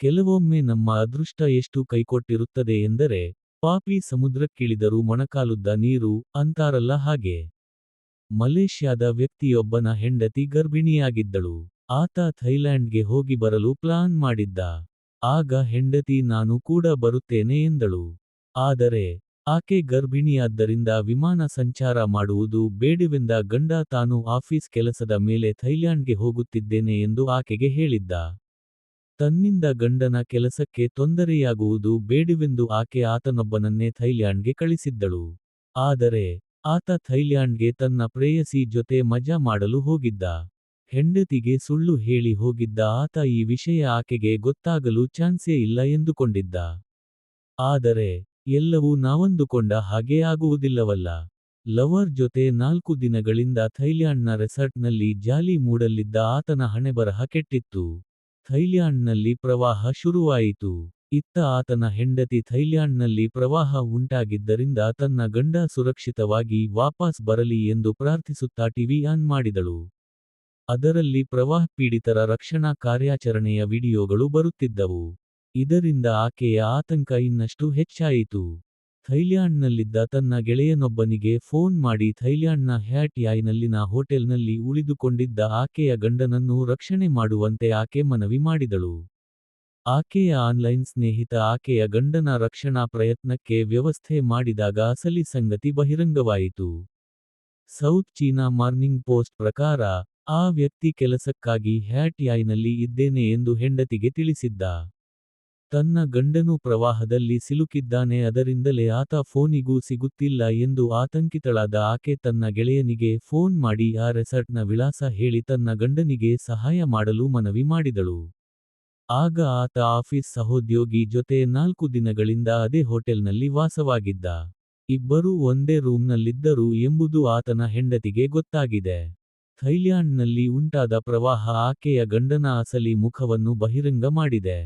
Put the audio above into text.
ಕೆಲವೊಮ್ಮೆ ನಮ್ಮ ಅದೃಷ್ಟ ಎಷ್ಟು ಕೈಕೊಟ್ಟಿರುತ್ತದೆ ಎಂದರೆ, ಪಾಪಿ ಸಮುದ್ರಕ್ಕಿಳಿದರೂ ಮೊಣಕಾಲುದ್ದ ನೀರು ಅಂತಾರಲ್ಲ ಹಾಗೆ. ಮಲೇಷ್ಯಾದ ವ್ಯಕ್ತಿಯೊಬ್ಬನ ಹೆಂಡತಿ ಗರ್ಭಿಣಿಯಾಗಿದ್ದಳು. ಆತ ಥೈಲ್ಯಾಂಡ್ಗೆ ಹೋಗಿ ಬರಲು ಪ್ಲಾನ್ ಮಾಡಿದ್ದ. ಆಗ ಹೆಂಡತಿ, ನಾನು ಕೂಡ ಬರುತ್ತೇನೆ ಎಂದಳು. ಆದರೆ, ಆಕೆ ಗರ್ಭಿಣಿಯಾದ್ದರಿಂದ ವಿಮಾನ ಸಂಚಾರ ಮಾಡುವುದು ಬೇಡವೆಂದ ಗಂಡ ತಾನು ಆಫೀಸ್ ಕೆಲಸದ ಮೇಲೆ ಥೈಲ್ಯಾಂಡ್ಗೆ ಹೋಗುತ್ತಿದ್ದೇನೆ ಎಂದು ಆಕೆಗೆ ಹೇಳಿದ್ದ. ತನ್ನಿಂದ ಗಂಡನ ಕೆಲಸಕ್ಕೆ ತೊಂದರೆಯಾಗುವುದು ಬೇಡವೆಂದು ಆಕೆ ಆತನೊಬ್ಬನನ್ನೇ ಥೈಲ್ಯಾಂಡ್ಗೆ ಕಳಿಸಿದ್ದಳು. ಆದರೆ, ಆತ ಥೈಲ್ಯಾಂಡ್ಗೆ ತನ್ನ ಪ್ರೇಯಸಿ ಜೊತೆ ಮಜಾ ಮಾಡಲು ಹೋಗಿದ್ದ. ಹೆಂಡತಿಗೆ ಸುಳ್ಳು ಹೇಳಿ ಹೋಗಿದ್ದ ಆತ ಈ ವಿಷಯ ಆಕೆಗೆ ಗೊತ್ತಾಗಲು ಚಾನ್ಸೇ ಇಲ್ಲ ಎಂದುಕೊಂಡಿದ್ದ. ಆದರೆ, ಎಲ್ಲವೂ ನಾವಂದುಕೊಂಡ ಹಾಗೆ ಆಗುವುದಿಲ್ಲವಲ್ಲ. ಲವರ್ ಜೊತೆ ನಾಲ್ಕು ದಿನಗಳಿಂದ ಥೈಲ್ಯಾಂಡ್ನ ರೆಸಾರ್ಟ್ನಲ್ಲಿ ಜಾಲಿ ಮೂಡಲ್ಲಿದ್ದ ಆತನ ಹಣೆಬರಹ ಕೆಟ್ಟಿತ್ತು. ಥೈಲ್ಯಾಂಡ್ನಲ್ಲಿ ಪ್ರವಾಹ ಶುರುವಾಯಿತು. ಇತ್ತ ಆತನ ಹೆಂಡತಿ ಥೈಲ್ಯಾಂಡ್ನಲ್ಲಿ ಪ್ರವಾಹ ಉಂಟಾಗಿದ್ದರಿಂದ ತನ್ನ ಗಂಡ ಸುರಕ್ಷಿತವಾಗಿ ವಾಪಸ್ ಬರಲಿ ಎಂದು ಪ್ರಾರ್ಥಿಸುತ್ತಾ ಟಿವಿ ಆನ್ ಮಾಡಿದಳು. ಅದರಲ್ಲಿ ಪ್ರವಾಹ ಪೀಡಿತರ ರಕ್ಷಣಾ ಕಾರ್ಯಾಚರಣೆಯ ವಿಡಿಯೋಗಳು ಬರುತ್ತಿದ್ದವು. ಇದರಿಂದ ಆಕೆಯ ಆತಂಕ ಇನ್ನಷ್ಟು ಹೆಚ್ಚಾಯಿತು. ಥೈಲ್ಯಾಂಡ್ನಲ್ಲಿದ್ದ ತನ್ನ ಗೆಳೆಯನೊಬ್ಬನಿಗೆ ಫೋನ್ ಮಾಡಿ ಥೈಲ್ಯಾಂಡ್ನ ಹ್ಯಾಟ್ಯಾಯ್ನಲ್ಲಿನ ಹೋಟೆಲ್ನಲ್ಲಿ ಉಳಿದುಕೊಂಡಿದ್ದ ಆಕೆಯ ಗಂಡನನ್ನು ರಕ್ಷಣೆ ಮಾಡುವಂತೆ ಆಕೆ ಮನವಿ ಮಾಡಿದಳು. ಆಕೆಯ ಆನ್ಲೈನ್ ಸ್ನೇಹಿತ ಆಕೆಯ ಗಂಡನ ರಕ್ಷಣಾ ಪ್ರಯತ್ನಕ್ಕೆ ವ್ಯವಸ್ಥೆ ಮಾಡಿದಾಗ ಅಸಲಿ ಸಂಗತಿ ಬಹಿರಂಗವಾಯಿತು. ಸೌತ್ ಚೀನಾ ಮಾರ್ನಿಂಗ್ ಪೋಸ್ಟ್ ಪ್ರಕಾರ, ಆ ವ್ಯಕ್ತಿ ಕೆಲಸಕ್ಕಾಗಿ ಹ್ಯಾಟ್ಯಾಯ್ನಲ್ಲಿ ಇದ್ದೇನೆ ಎಂದು ಹೆಂಡತಿಗೆ ತಿಳಿಸಿದ್ದ. ತನ್ನ ಗಂಡನು ಪ್ರವಾಹದಲ್ಲಿ ಸಿಲುಕಿದ್ದಾನೆ, ಅದರಿಂದಲೇ ಆತ ಫೋನಿಗೂ ಸಿಗುತ್ತಿಲ್ಲ ಎಂದು ಆತಂಕಿತಳಾದ ಆಕೆ ತನ್ನ ಗೆಳೆಯನಿಗೆ ಫೋನ್ ಮಾಡಿ, ಆ ರೆಸಾರ್ಟ್ನ ವಿಳಾಸ ಹೇಳಿ, ತನ್ನ ಗಂಡನಿಗೆ ಸಹಾಯ ಮಾಡಲು ಮನವಿ ಮಾಡಿದಳು. ಆಗ ಆತ ಆಫೀಸ್ ಸಹೋದ್ಯೋಗಿ ಜೊತೆ ನಾಲ್ಕು ದಿನಗಳಿಂದ ಅದೇ ಹೋಟೆಲ್ನಲ್ಲಿ ವಾಸವಾಗಿದ್ದ. ಇಬ್ಬರೂ ಒಂದೇ ರೂಮ್ನಲ್ಲಿದ್ದರು ಎಂಬುದು ಆತನ ಹೆಂಡತಿಗೆ ಗೊತ್ತಾಗಿದೆ. ಥೈಲ್ಯಾಂಡ್ನಲ್ಲಿ ಉಂಟಾದ ಪ್ರವಾಹ ಆಕೆಯ ಗಂಡನ ಅಸಲಿ ಮುಖವನ್ನು ಬಹಿರಂಗ ಮಾಡಿದೆ.